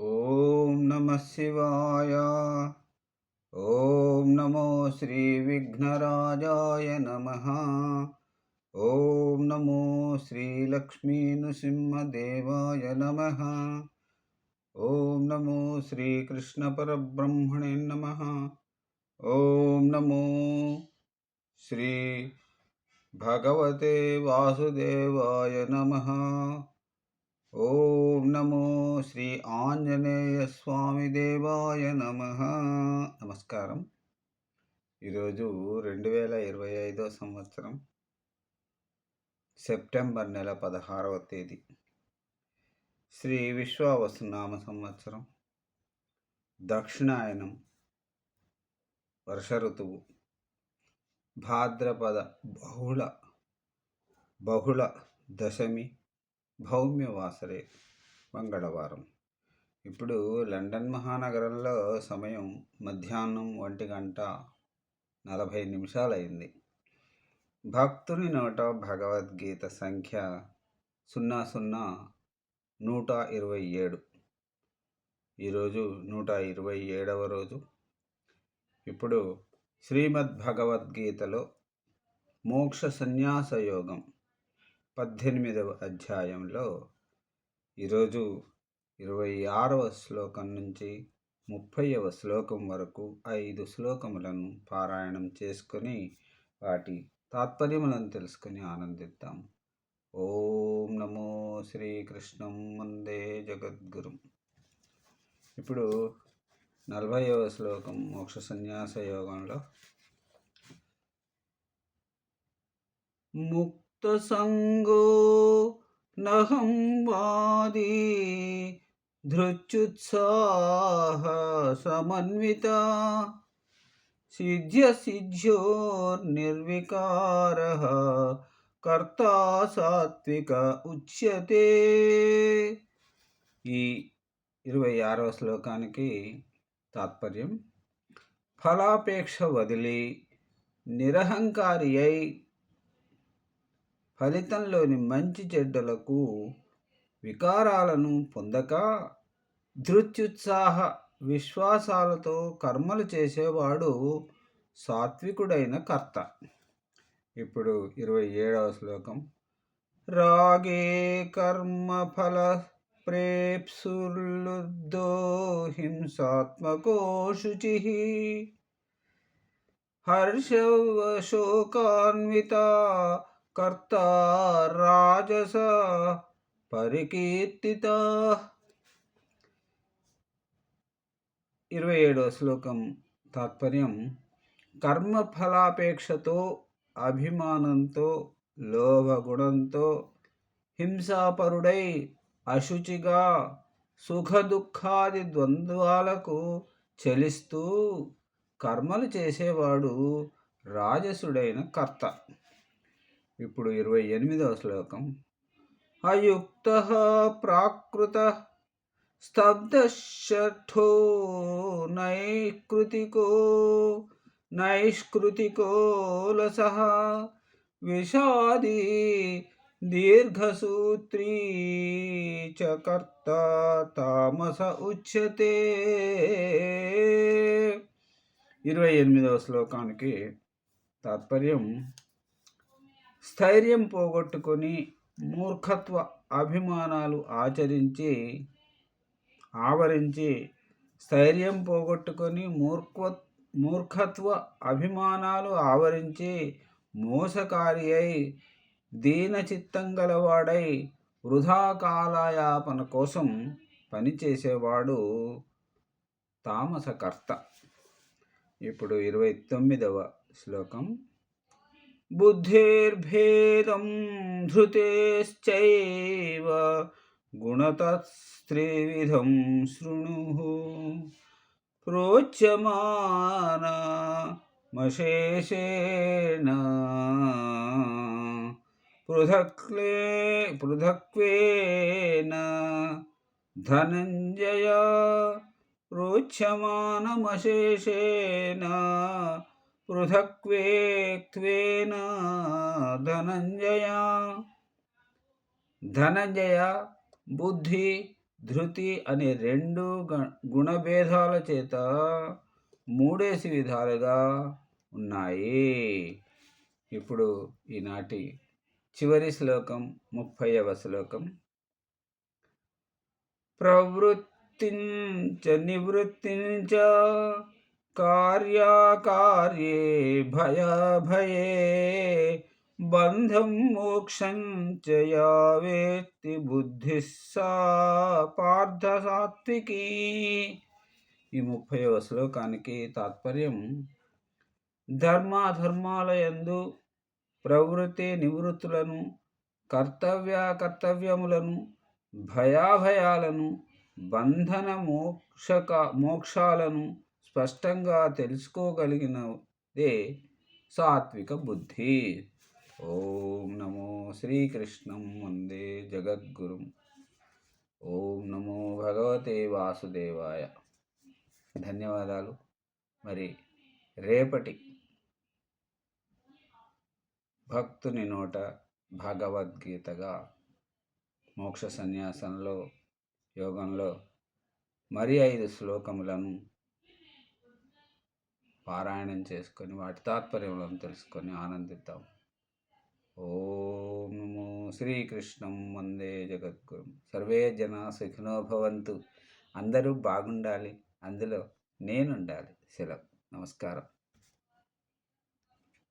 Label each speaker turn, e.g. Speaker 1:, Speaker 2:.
Speaker 1: ఓం నమ శివాయ ఓం నమో శ్రీ విఘ్నరాజాయ నమ ఓం నమో శ్రీ లక్ష్మీ నృసింహదేవాయ నమ ఓం నమో శ్రీకృష్ణ పరబ్రహ్మణే నమ ఓం నమో శ్రీ భగవతే వాసుదేవాయ నమ ఓం నమో శ్రీ ఆంజనేయ స్వామి దేవాయ నమ. నమస్కారం. ఈరోజు రెండు వేల ఇరవై ఐదో సంవత్సరం సెప్టెంబర్ నెల పదహారవ తేదీ. శ్రీ విశ్వావసునామ సంవత్సరం. దక్షిణాయనం. వర్ష ఋతువు భాద్రపద బహుళ బహుళ దశమి. భౌమ్య వాసరే మంగళవారం. ఇప్పుడు లండన్ మహానగరంలో సమయం మధ్యాహ్నం ఒంటి గంట నలభై నిమిషాలైంది. భక్తుని నోట భగవద్గీత సంఖ్య సున్నా సున్నా నూట ఇరవై ఏడు. ఈరోజు నూట ఇరవై ఏడవ రోజు. ఇప్పుడు శ్రీమద్భగవద్గీతలో మోక్ష సన్యాస యోగం పద్దెనిమిదవ అధ్యాయంలో ఈరోజు ఇరవై ఆరవ శ్లోకం నుంచి ముప్పైవ శ్లోకం వరకు ఐదు శ్లోకములను పారాయణం చేసుకొని వాటి తాత్పర్యములను తెలుసుకొని ఆనందిద్దాం. ఓం నమో శ్రీకృష్ణం వందే జగద్గురు. ఇప్పుడు నలభైవ శ్లోకం మోక్ష సన్యాస యోగంలో. ముక్ ముక్తసంగో నహం వాది धृत्युत्साह समन्वित सिद्ध्यसिद्ध्योर्निर्विकारः కర్తా సాత్విక ఉచ్యతే ఈ ఇరవై ఆరవ శ్లోకానికి తాత్పర్యం ఫలాపేక్ష వదిలి నిరహంకారి అయి ఫలితంలోని మంచి చెడ్డలకు వికారాలను పొందక ధృత్యుత్సాహ విశ్వాసాలతో కర్మలు చేసేవాడు సాత్వికుడైన కర్త. ఇప్పుడు ఇరవై ఏడవ శ్లోకం. రాగే కర్మఫల ప్రేప్సుర్లుబ్ధో హింసాత్మకో శుచి హర్షవశోకాన్విత కర్త రాజస పరికీర్తిత. ఇరవై ఏడవ శ్లోకం. తాత్పర్యం. కర్మఫలాపేక్షతో అభిమానంతో లోభగుణంతో హింసాపరుడై అశుచిగా సుఖదుఖాది ద్వంద్వాలకు చలిస్తూ కర్మలు చేసేవాడు రాజసుడైన కర్త. ఇప్పుడు ఇరవై ఎనిమిదవ శ్లోకం. అయుక్త ప్రాకృత స్తబ్దశో నైకృతికో నైష్కృతికోలస విషాదీ దీర్ఘసూత్రీ చ కర్త తామస ఉచ్యతే. ఇరవై ఎనిమిదవ శ్లోకానికి తాత్పర్యం స్థైర్యం పోగొట్టుకొని మూర్ఖత్వ అభిమానాలు ఆచరించి ఆవరించి స్థైర్యం పోగొట్టుకొని మూర్ఖ మూర్ఖత్వ అభిమానాలు ఆవరించి మోసకారి అయి దీనచిత్తం గలవాడై వృధా కాలయాపన కోసం పనిచేసేవాడు తామసకర్త. ఇప్పుడు ఇరవై తొమ్మిదవ శ్లోకం. बुद्धिर्भेदं धृतेश्चैव गुणतस्त्रिविधं शृणुः प्रोच्यमानमशेषेण पृथक्ले पृथक्वेन धनञ्जय प्रोच्यमानमशेषेण పృథక్వేక్వేన ధనంజయ ధనంజయ బుద్ధి ధృతి అనే రెండు గుణభేదాల చేత మూడేసి విధాలుగా ఉన్నాయి. ఇప్పుడు ఈనాటి చివరి శ్లోకం ముప్పైవ శ్లోకం. ప్రవృత్తించ నివృత్తించ కార్యాకార్యే భయభయే బంధం మోక్షం చయా వేత్తి సా పార్థ సాత్వికీ. ఈ ముప్పైవ శ్లోకానికి తాత్పర్యం ధర్మాధర్మాల యందు ప్రవృత్తి నివృత్తులను కర్తవ్య కర్తవ్యములను భయాభయాలను బంధన మోక్షక మోక్షాలను స్పష్టంగా తెలుసుకోగలిగినదే సాత్విక బుద్ధి. ఓం నమో శ్రీకృష్ణం వందే జగద్గురు. ఓం నమో భగవతే వాసుదేవాయ. ధన్యవాదాలు. మరి రేపటి భక్తుని నోట భగవద్గీతగా మోక్ష సన్యాసంలో యోగంలో మరి ఐదు శ్లోకములను పారాయణం చేసుకొని వాటి తాత్పర్యములను తెలుసుకొని ఆనందిద్దాం. ఓం నమో శ్రీకృష్ణం వందే జగద్గురు. సర్వే జన సుఖినో భవంతు. అందరూ బాగుండాలి. అందులో నేనుండాలి. సెలవు నమస్కారం.